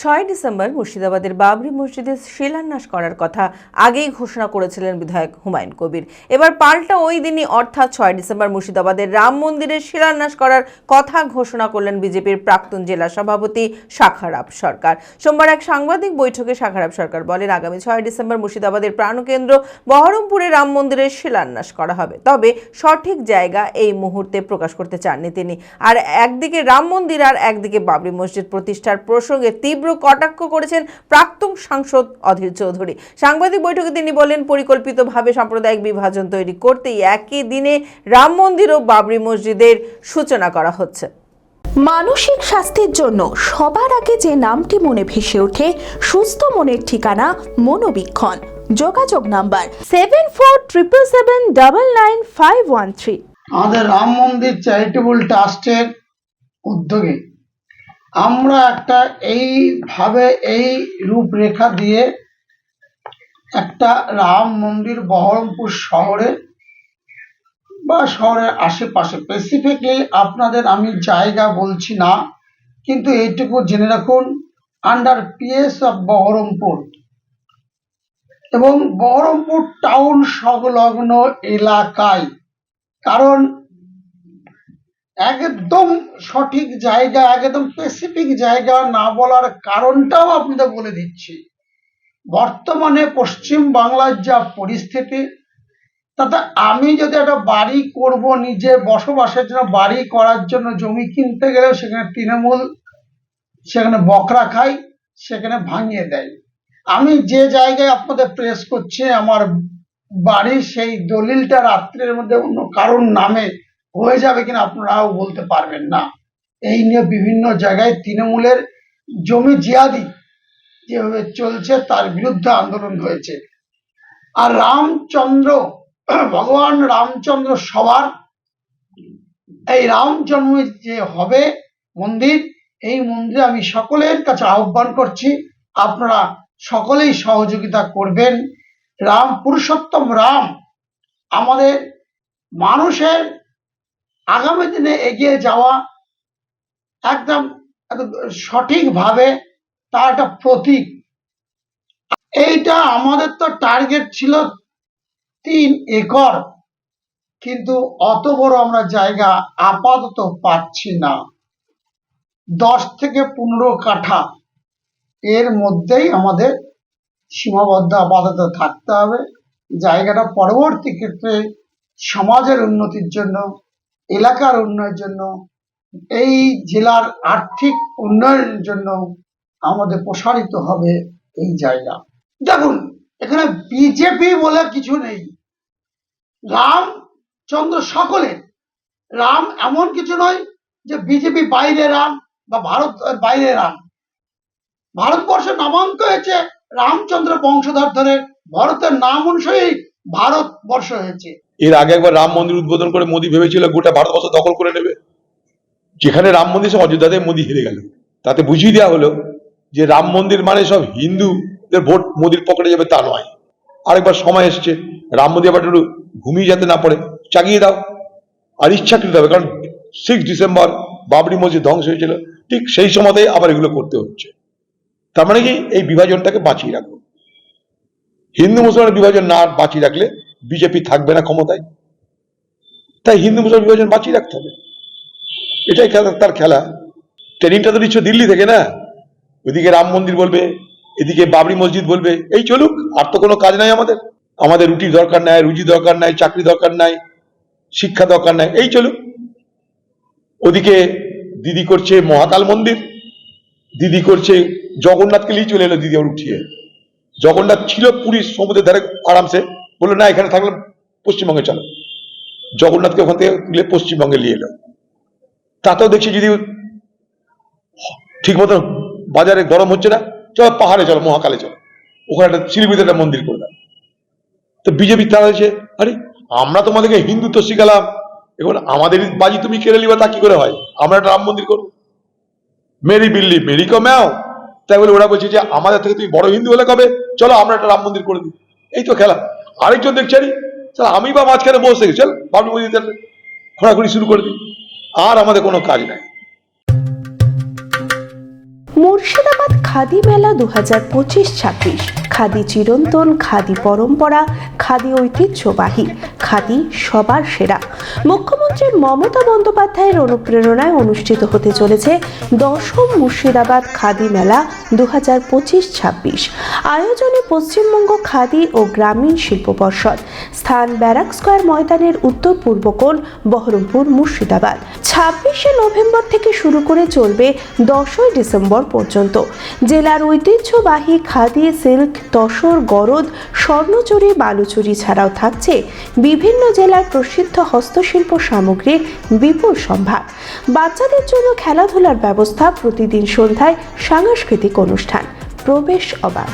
ছয় ডিসেম্বর মুর্শিদাবাদের বাবরি মসজিদে শিলান্যাস করার কথা আগেই ঘোষণা করেছিলেন বিধায়ক হুমায়ুন কবির। এবার পাল্টা ওই দিনই অর্থাৎ ছয় ডিসেম্বর মুর্শিদাবাদের রাম মন্দিরের শিলান্যাস করার কথা ঘোষণা করলেন বিজেপির প্রাক্তন জেলা সভাপতি শাখারাব সরকার। সোমবার এক সাংবাদিক বৈঠকে শাখারাব সরকার বলেন, আগামী ছয় ডিসেম্বর মুর্শিদাবাদের প্রাণকেন্দ্র বহরমপুরে রাম মন্দিরের শিলান্যাস করা হবে। তবে সঠিক জায়গা এই মুহূর্তে প্রকাশ করতে চাননি তিনি। আর একদিকে রাম মন্দির আর একদিকে বাবরি মসজিদ প্রতিষ্ঠার প্রসঙ্গে তীব্র কটাক্ষ করেছেন প্রাক্তন সাংসদ অধীর চৌধুরী। সাংবাদিক বৈঠকে তিনি বলেন পরিকল্পিতভাবে সাম্প্রদায়িক বিভাজন তৈরি করতেই একই দিনে রাম মন্দির ও বাবরি মসজিদের সূচনা করা হচ্ছে। মানসিক স্বাস্থ্যের জন্য সবার আগে যে নামটি মনে ভেসে ওঠে সুস্থ মনের ঠিকানা মনোবীক্ষণ। যোগাযোগ number seven four triple seven double nine five one three আমাদের রাম মন্দির চ্যারিটেবল ট্রাস্টের উদ্যোগে আমরা একটা এইভাবে এই রূপরেখা দিয়ে একটা রাম মন্দির বহরমপুর শহরে বা শহরের আশেপাশে স্পেসিফিকলি আপনাদের আমি জায়গা বলছি না, কিন্তু এইটুকু জেনে রাখুন আন্ডার পিএস অফ বহরমপুর। এবং বহরমপুর টাউন সংলগ্ন এলাকায়, কারণ একদম সঠিক জায়গা, একদম স্পেসিফিক জায়গা না বলার কারণটাও আপনাদের বলে দিচ্ছি। বর্তমানে পশ্চিম বাংলার যা পরিস্থিতি, তাতে আমি যদি একটা বাড়ি করব নিজে বসবাসের জন্য, বাড়ি করার জন্য, জমি কিনতে গেলেও সেখানে তৃণমূল, সেখানে বকরা খাই, সেখানে ভাঙিয়ে দেয়। আমি যে জায়গায় আপনাদের প্রেস করছি, আমার বাড়ি সেই দলিলটা রাত্রের মধ্যে অন্য কারোর নামে হয়ে যাবে কিনা আপনারাও বলতে পারবেন না। এই নিয়ে বিভিন্ন জায়গায় তৃণমূলের জমি জিয়াদি যেভাবে চলছে তার বিরুদ্ধে আন্দোলন হয়েছে। আর রামচন্দ্র, ভগবান রামচন্দ্র সবার এই রাম যে হবে মন্দির, এই মন্দিরে আমি সকলের কাছে আহ্বান করছি, আপনারা সকলেই সহযোগিতা করবেন। রাম পুরুষোত্তম রাম আমাদের মানুষের আগামী দিনে এগিয়ে যাওয়া একদম সঠিকভাবে তার একটা প্রতীক। এইটা আমাদের তো টার্গেট ছিল তিন একর। কিন্তু অত বড় আমরা জায়গা আপাতত পাচ্ছি না। দশ থেকে পনেরো কাঠা এর মধ্যেই আমাদের সীমাবদ্ধ আপাতত থাকতে হবে। জায়গাটা পরবর্তী ক্ষেত্রে সমাজের উন্নতির জন্য এলাকার উন্নয়নের জন্য, এই জেলার আর্থিক উন্নয়নের জন্য আমাদের প্রসারিত হবে এই জায়গা। দেখুন, এখানে বিজেপি বলে কিছু নেই। রামচন্দ্র সকলে, রাম এমন কিছু নয় যে বিজেপি বাইরে রাম বা ভারত বাইরে রাম। ভারতবর্ষ নামাঙ্ক হয়েছে রামচন্দ্র বংশধর ধরে ভারতের নাম অনুসারেই ভারতবর্ষ হয়েছে। এর আগে একবার রাম মন্দির উদ্বোধন করে মোদী ভেবেছিল গোটা ভারতবর্ষ দখল করে নেবে। যেখানে রাম মন্দির সে অযোধ্যাতে মোদী হেরে গেল। তাতে বুঝিয়ে দেওয়া হলো যে রাম মন্দির মানে সব হিন্দুদের ভোট মোদির পকেটে যাবে তা নয়। আরেকবার সময় এসছে। রাম মন্দির আবার একটু ঘুমিয়ে যেতে না পারে। চাগিয়ে দাও। আর ইচ্ছাকৃত হবে কারণ সিক্স ডিসেম্বর বাবরি মসজিদ ধ্বংস হয়েছিল। ঠিক সেই সময়তেই আবার এগুলো করতে হচ্ছে। তার মানে কি? এই বিভাজনটাকে বাঁচিয়ে রাখো। হিন্দু মুসলমানের বিভাজন না বাঁচিয়ে রাখলে বিজেপি থাকবে না ক্ষমতায়। তাই হিন্দু মুসলমান বিভাজন বাঁচিয়ে রাখতে হবে। এটাই খেলা, তার খেলা। ট্রেনিংটা তো নিচ্ছ দিল্লি থেকে না? ওইদিকে রাম মন্দির বলবে, এদিকে বাবরি মসজিদ বলবে, এই চলুক, আর তো কোনো কাজ নাই আমাদের। আমাদের রুটির দরকার নাই, রুজি দরকার নাই, চাকরি দরকার নাই, শিক্ষা দরকার নাই, এই চলুক। ওদিকে দিদি করছে মহাকাল মন্দির। দিদি করছে জগন্নাথকে নিয়ে চলে এলো দিদি ওর উঠিয়ে। জগন্নাথ ছিল পুরীর সমুদ্রের ধারে আরামসে। বলল, না, এখানে থাকলে পশ্চিমবঙ্গে চলো। জগন্নাথকে ওখান থেকে তুলে পশ্চিমবঙ্গে নিয়ে এলো। তাতেও দেখছি যদি ঠিক মতো বাজারে গরম হচ্ছে না, চলো পাহাড়ে চলো, মহাকালে চলো। ওখানে একটা শিলিগুড়িতে একটা মন্দির করে দাও তো বিজেপি তারা হয়েছে আরে, আমরা তোমাদেরকে হিন্দুত্ব শিখালাম। এখন আমাদের বাজি তুমি কেড়ে নিবা, তা কি করে হয়? আমরা একটা রাম মন্দির করব। মেরি বিল্লি, মেরি কো ম্যাও। তাই বলে ওরা বলছে যে, আমাদের থেকে তুমি বড় হিন্দু হলে কবে? চলো, আমরা একটা রাম মন্দির করে দিই। এই তো খেলা। আরেকজন দেখছেন আমি বা মাঝখানে বসে গেছি, চল বাবরি তাহলে ঘোরাঘুরি শুরু করে দিই। আর আমাদের কোনো কাজ নাই। মুর্শিদাবাদ খাদি মেলা দু হাজার পঁচিশ ছাব্বিশ। খাদি চিরন্তন, খাদি পরম্পরা, খাদি ঐতিহ্যবাহী। খাদি, সবার সেরা। মুখ্যমন্ত্রী মমতা বন্দ্যোপাধ্যায়ের অনুপ্রেরণায় অনুষ্ঠিত হতে চলেছে দশম মুর্শিদাবাদ খাদি মেলা দু হাজার পঁচিশ ছাব্বিশ। আয়োজনে পশ্চিমবঙ্গ খাদি ও গ্রামীণ শিল্প পর্ষদ, স্থান ব্যারাক স্কোয়ার ময়দানের উত্তর পূর্ব কোণ, বহরমপুর মুর্শিদাবাদ। ছাব্বিশে নভেম্বর থেকে শুরু করে চলবে দশই ডিসেম্বর পর্যন্ত। জেলার ঐতিহ্যবাহী খাদি, সিল্ক, তসর, গরদ, স্বর্ণচুরি, বালুচুরি ছাড়াও থাকছে বিভিন্ন জেলার প্রসিদ্ধ হস্তশিল্প সামগ্রীর বিপুল সম্ভার। বাচ্চাদের জন্য খেলাধুলার ব্যবস্থা প্রতিদিন সন্ধ্যায় সাংস্কৃতিক অনুষ্ঠান। প্রবেশ অবাধ।